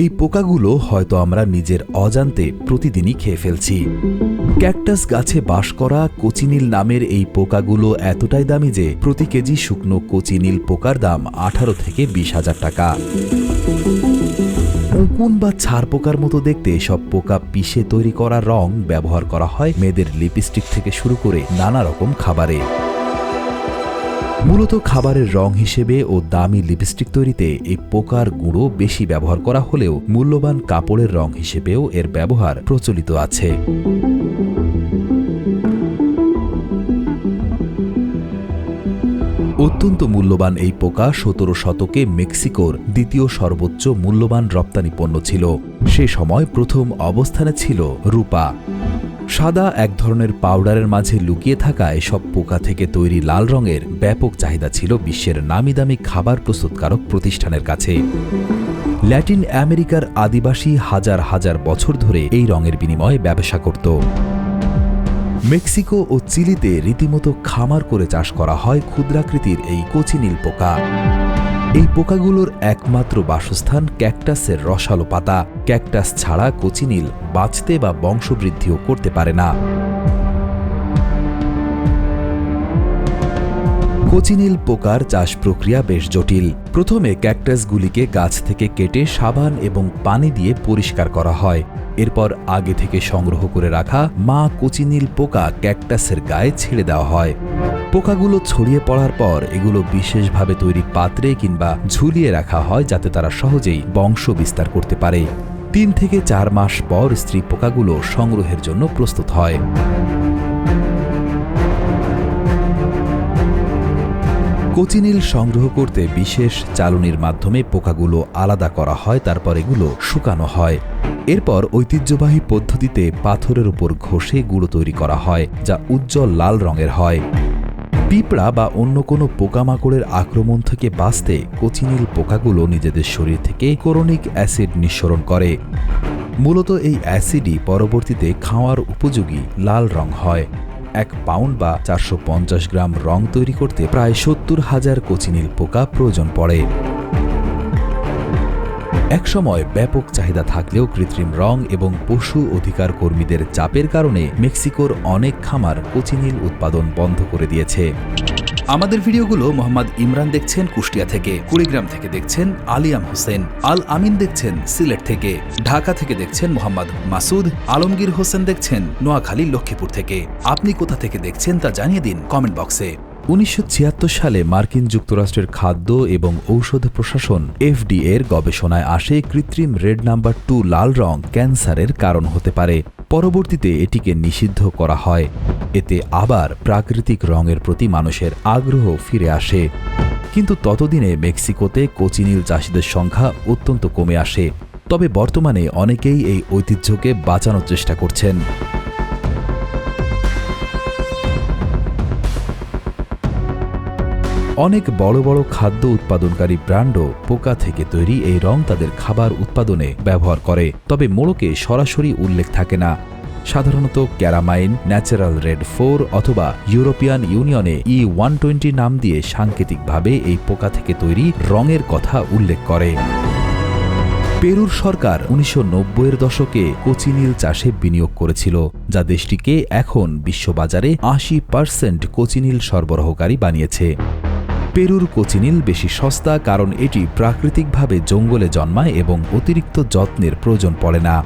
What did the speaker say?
এই পোকাগুলো হয়তো আমরা নিজের অজান্তে প্রতিদিনই খেয়ে ফেলছি। ক্যাকটাস গাছে বাস করা কোচিনিল নামের এই পোকাগুলো এতটাই দামি যে প্রতি কেজি শুকনো কোচিনিল পোকার দাম আঠারো থেকে বিশ হাজার টাকা। উকুন বা ছাড় পোকার মতো দেখতে সব পোকা পিষে তৈরি করা রং ব্যবহার করা হয় মেয়েদের লিপস্টিক থেকে শুরু করে নানা রকম খাবারে। মূলত খাবারের রং হিসেবে ও দামি লিপস্টিক তৈরিতে এই পোকার গুঁড়ো বেশি ব্যবহার করা হলেও মূল্যবান কাপড়ের রং হিসেবেও এর ব্যবহার প্রচলিত আছে। অত্যন্ত মূল্যবান এই পোকা সতেরো শতকে মেক্সিকোর দ্বিতীয় সর্বোচ্চ মূল্যবান রপ্তানি পণ্য ছিল। সে সময় প্রথম অবস্থানে ছিল রূপা। সাদা এক ধরনের পাউডারের মাঝে লুকিয়ে থাকা এসব পোকা থেকে তৈরি লাল রঙের ব্যাপক চাহিদা ছিল বিশ্বের নামি দামি খাবার প্রস্তুতকারক প্রতিষ্ঠানের কাছে। ল্যাটিন আমেরিকার আদিবাসী হাজার হাজার বছর ধরে এই রঙের বিনিময়ে ব্যবসা করত। মেক্সিকো ও চিলিতে রীতিমতো খামার করে চাষ করা হয় ক্ষুদ্রাকৃতির এই কোচিনীল পোকা। এই পোকাগুলোর একমাত্র বাসস্থান ক্যাকটাসের রসালো পাতা। ক্যাকটাস ছাড়া কোচিনিল বাঁচতে বা বংশবৃদ্ধিও করতে পারে না। কোচিনীল পোকার চাষ প্রক্রিয়া বেশ জটিল। প্রথমে ক্যাকটাসগুলিকে গাছ থেকে কেটে সাবান এবং পানি দিয়ে পরিষ্কার করা হয়। এরপর আগে থেকে সংগ্রহ করে রাখা মা কোচিনিল পোকা ক্যাকটাসের গায়ে ছেড়ে দেওয়া হয়। পোকাগুলো ছড়িয়ে পড়ার পর এগুলো বিশেষভাবে তৈরি পাত্রে কিংবা ঝুলিয়ে রাখা হয় যাতে তারা সহজেই বংশ বিস্তার করতে পারে। তিন থেকে চার মাস পর স্ত্রী পোকাগুলো সংগ্রহের জন্য প্রস্তুত হয়। কোচিনীল সংগ্রহ করতে বিশেষ চালনির মাধ্যমে পোকাগুলো আলাদা করা হয়, তারপর এগুলো শুকানো হয়। এরপর ঐতিহ্যবাহী পদ্ধতিতে পাথরের উপর ঘষে গুঁড়ো তৈরি করা হয়, যা উজ্জ্বল লাল রঙের হয়। পিঁপড়া বা অন্য কোনো পোকামাকড়ের আক্রমণ থেকে বাঁচতে কোচিনীল পোকাগুলো নিজেদের শরীর থেকে কোরোনিক অ্যাসিড নিঃসরণ করে। মূলত এই অ্যাসিডই পরবর্তীতে খাওয়ার উপযোগী লাল রং হয়। এক পাউন্ড বা চারশো পঞ্চাশ গ্রাম রং তৈরি করতে প্রায় সত্তর হাজার কোচিনিল পোকা প্রয়োজন পড়ে। একসময় ব্যাপক চাহিদা থাকলেও কৃত্রিম রং এবং পশু অধিকার কর্মীদের চাপের কারণে মেক্সিকোর অনেক খামার কোচিনিল উৎপাদন বন্ধ করে দিয়েছে। আমাদের ভিডিওগুলো মোহাম্মদ ইমরান দেখছেন কুষ্টিয়া থেকে, কুড়িগ্রাম থেকে দেখছেন আলিয়াম হোসেন, আল আমিন দেখছেন সিলেট থেকে, ঢাকা থেকে দেখছেন মোহাম্মদ মাসুদ, আলমগীর হোসেন দেখছেন নোয়াখালী লক্ষ্মীপুর থেকে। আপনি কোথা থেকে দেখছেন তা জানিয়ে দিন কমেন্ট বক্সে। উনিশশো ছিয়াত্তর সালে মার্কিন যুক্তরাষ্ট্রের খাদ্য এবং ঔষধ প্রশাসন এফডি এর গবেষণায় আসে কৃত্রিম রেড নাম্বার টু লাল রং ক্যান্সারের কারণ হতে পারে। পরবর্তীতে এটিকে নিষিদ্ধ করা হয়। এতে আবার প্রাকৃতিক রঙের প্রতি মানুষের আগ্রহ ফিরে আসে। কিন্তু ততদিনে মেক্সিকোতে কোচিনীল চাষিদের সংখ্যা অত্যন্ত কমে আসে। তবে বর্তমানে অনেকেই এই ঐতিহ্যকে বাঁচানোর চেষ্টা করছেন। অনেক বড় বড় খাদ্য উৎপাদনকারী ব্র্যান্ডও পোকা থেকে তৈরি এই রং তাদের খাবার উৎপাদনে ব্যবহার করে। তবে মোড়কে সরাসরি উল্লেখ থাকে না। সাধারণত ক্যারামাইন, ন্যাচারাল রেড ফোর অথবা ইউরোপিয়ান ইউনিয়নে ই ওয়ান টোয়েন্টি নাম দিয়ে সাংকেতিকভাবে এই পোকা থেকে তৈরি রঙের কথা উল্লেখ করে। পেরুর সরকার উনিশশো এর দশকে কোচিনীল চাষে বিনিয়োগ করেছিল, যা দেশটিকে এখন বিশ্ববাজারে আশি পার্সেন্ট কোচিনীল সরবরাহকারী বানিয়েছে। পেরুর কোচিনিল বেশি সস্তা কারণ এটি প্রাকৃতিকভাবে জঙ্গলে জন্মায় এবং অতিরিক্ত যত্নের প্রয়োজন পড়ে না।